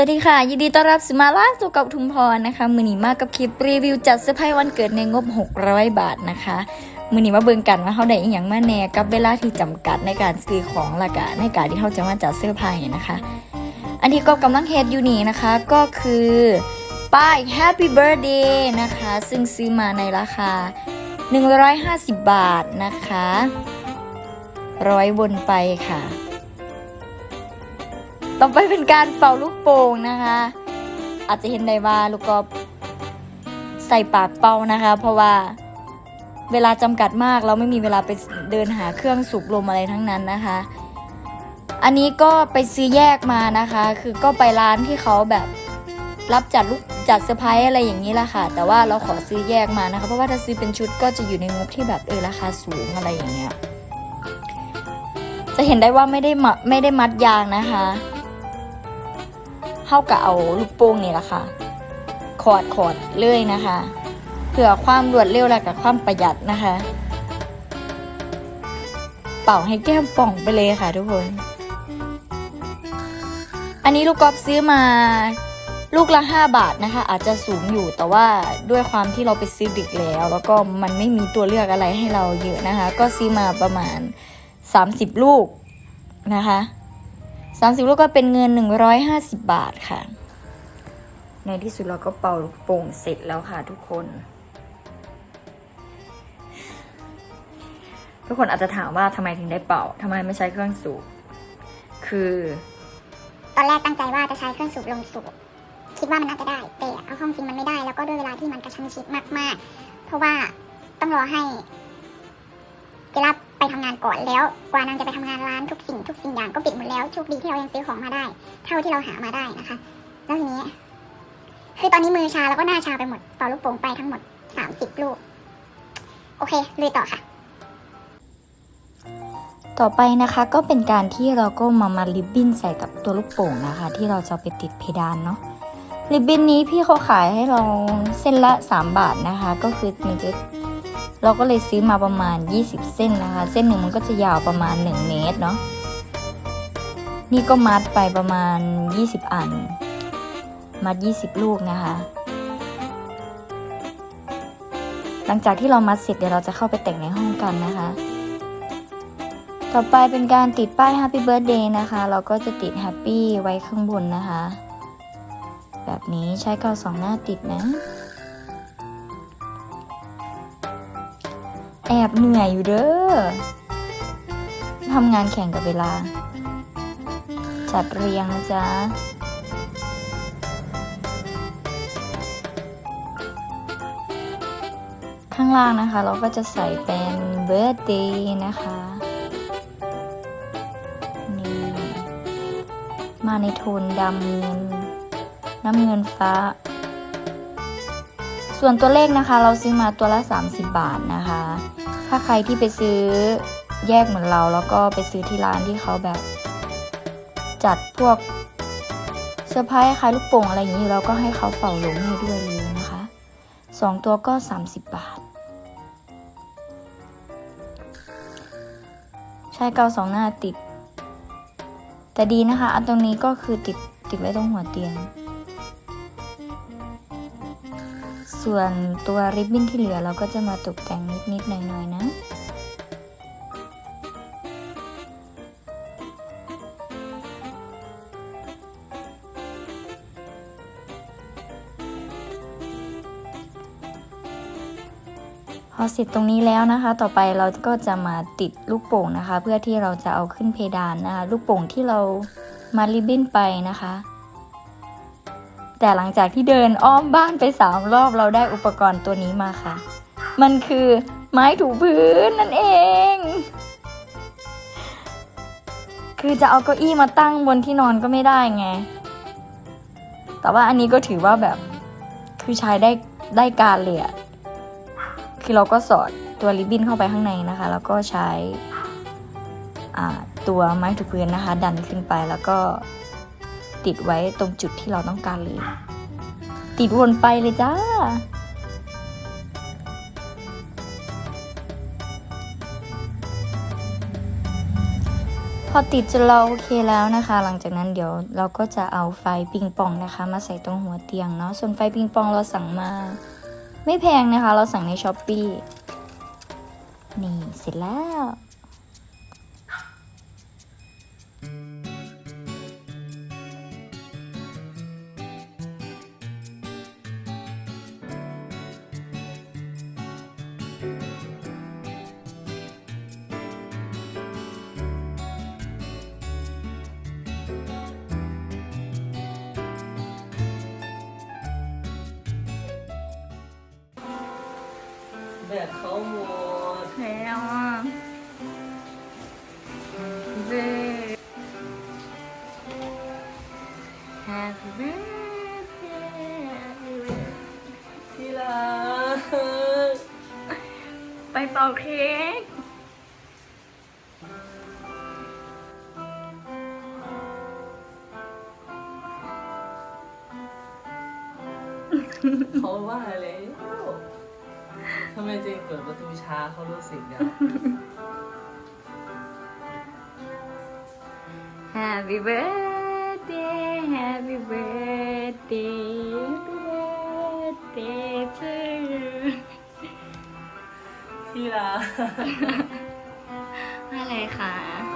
วัสดีค่ะ ยินดีต้อนรับสิมาล่าสู่กับทุมพรนะคะ มือหนีมากกับคลิปรีวิวจัดเซอร์ไพรส์วันเกิดในงบ 600 บาทนะคะ มือหนีมาเบิ่งกันว่าเขาได้อีหยังมาแน่กับเวลาที่จำกัดในการซื้อของละกะในการที่เขาจะมาจัดเซอร์ไพรส์นะคะ อันที่ก็กำลังเฮดอยู่นี่นะคะก็คือป้าย Happy Birthday นะคะ ซึ่งซื้อมาในราคา 150 บาทนะคะร้อยวนไปค่ะ ต่อไปเป็นการเป่าลูกโป่งนะคะ อาจจะเห็นได้ว่าลูกกอล์ฟใส่ปากเป่านะคะ เพราะว่าเวลาจำกัดมากเราไม่มีเวลาไปเดินหาเครื่องสูบลมอะไรทั้งนั้นนะคะ อันนี้ก็ไปซื้อแยกมานะคะ คือก็ไปร้านที่เขาแบบรับจัดลูกจัดเซอร์ไพรส์อะไรอย่างนี้ละค่ะ แต่ว่าเราขอซื้อแยกมานะคะ เพราะว่าถ้าซื้อเป็นชุดก็จะอยู่ในงบที่แบบเออราคาสูงอะไรอย่างเงี้ย จะเห็นได้ว่าไม่ได้มัดไม่ได้มัดยางนะคะ เท่ากับเอาลูกโป่งนี่แหละค่ะขอดขอดเลยนะคะ เพื่อความรวดเร็วและกับความประหยัดนะคะ เป่าให้แก้มป่องไปเลยค่ะทุกคน อันนี้ลูกกอล์ฟซื้อมาลูกละ 5 บาทนะคะ อาจจะสูงอยู่แต่ว่าด้วยความที่เราไปซื้อดึกแล้ว แล้วก็มันไม่มีตัวเลือกอะไรให้เราเยอะนะคะ ก็ซื้อมาประมาณ 30 ลูกนะคะ 30 ลูกก็เป็นเงิน 150 บาทค่ะ ในที่สุดเราก็เป่าลูกโป่งเสร็จแล้วค่ะทุกคน ทุกคนอาจจะถามว่าทำไมถึงได้เป่าทำไมไม่ใช้เครื่องสูบ คือ ตอนแรกตั้งใจว่าจะใช้เครื่องสูบลมสูบคิดว่ามันน่าจะได้ แต่เอาเข้าจริงมันไม่ได้ แล้วก็ด้วยเวลาที่มันกระชั้นชิดมากๆ เพราะว่าต้องรอให้เจรับ ไปทำงานก่อนแล้ว กว่านางจะไปทำงานร้านทุกสิ่งทุกสิ่งอย่างก็ปิดหมดแล้วโชคดีที่เรายังซื้อของมาได้ เท่าที่เราหามาได้นะคะแล้วทีนี้ คือตอนนี้มือชาแล้วก็หน้าชาไปหมดต่อลูกโป่งไปทั้งหมดสามสิบลูก โอเคเลยต่อค่ะต่อไปนะคะก็เป็นการที่เราก็มามาริบบิ้นใส่กับตัวลูกโป่งนะคะ ที่เราจะไปติดเพดานเนาะริบบิ้นนี้พี่เขาขายให้เราเส้นละ 3 บาทนะคะ ก็คือมันจะ เราก็เลยซื้อมาประมาณ 20 เส้นนะคะ เส้นหนึ่งมันก็จะยาวประมาณ 1 เมตรเนาะนี่ก็มัดไปประมาณ 20 อัน มัด 20 ลูกนะคะ หลังจากที่เรามัดเสร็จเดี๋ยวเราจะเข้าไปแต่งในห้องกันนะคะ ต่อไปเป็นการติดป้าย Happy Birthday นะคะ เราก็จะติด Happy ไว้ข้างบนนะคะ แบบนี้ใช้กาวสองหน้าติดนะ แอบเหนื่อยอยู่เด้อทำงานแข่งกับเวลา จัดเรียงนะจ๊ะข้างล่างนะคะ เราก็จะใส่เป็น Birthday นะคะนี่มาในโทนดำเงินน้ำเงินฟ้า ส่วนตัวเลขนะคะเราซื้อมาตัวละ 30 บาทนะคะ ถ้าใครที่ไปซื้อแยกเหมือนเราแล้วก็ไปซื้อที่ร้านที่เขาแบบ จัดพวกเซอร์ไพรส์คล้ายลูกโป่งอะไรอย่างนี้เราก็ให้เขาเป่าลมให้ด้วยเลยนะคะสองตัวก็ 30 บาท ใช้กาวสองหน้าติด แต่ดีนะคะ อันตรงนี้ก็คือติดติดไว้ตรงหัวเตียง ส่วนตัวริบบิ้นที่เหลือเราก็จะมาตกแต่งนิดๆหน่อยๆนะพอเสร็จตรงนี้แล้วนะคะ ต่อไปเราก็จะมาติดลูกโป่งนะคะ เพื่อที่เราจะเอาขึ้นเพดานนะคะ ลูกโป่งที่เรามาริบบิ้นไปนะคะ แต่หลังจากที่เดินอ้อมบ้านไปสามรอบเราได้อุปกรณ์ตัวนี้มาค่ะ มันคือไม้ถูพื้นนั่นเอง คือจะเอาเก้าอี้มาตั้งบนที่นอนก็ไม่ได้ไง แต่ว่าอันนี้ก็ถือว่าแบบคือใช้ได้ได้การเลยอะคือเราก็สอดตัวริบบิ้นเข้าไปข้างในนะคะ แล้วก็ใช้ตัวไม้ถูพื้นนะคะ ดันขึ้นไปแล้วก็ ติดไว้ตรงจุดที่เราต้องการเลย ติดวนไปเลยจ้าพออติดจนเราโอเคแล้วนะคะ หลังจากนั้นเดี๋ยวเราก็จะเอาไฟปิงปองนะคะ มาใส่ตรงหัวเตียงเนาะ ส่วนไฟปิงปองเราสั่งมา ไม่แพงนะคะ เราสั่งในช้อปปีนี่เสร็จแล้ว แบบเขาหมดแล้วอะเบ้ Happy birthday ที่รักไปเป่าเค้กเขาว่าแล้ว ทำไมเจงเปิดประตูช้าเขารู้สึกเนี่ย Happy birthday Happy birthday Happy birthday to you ที่รักอะไรคะ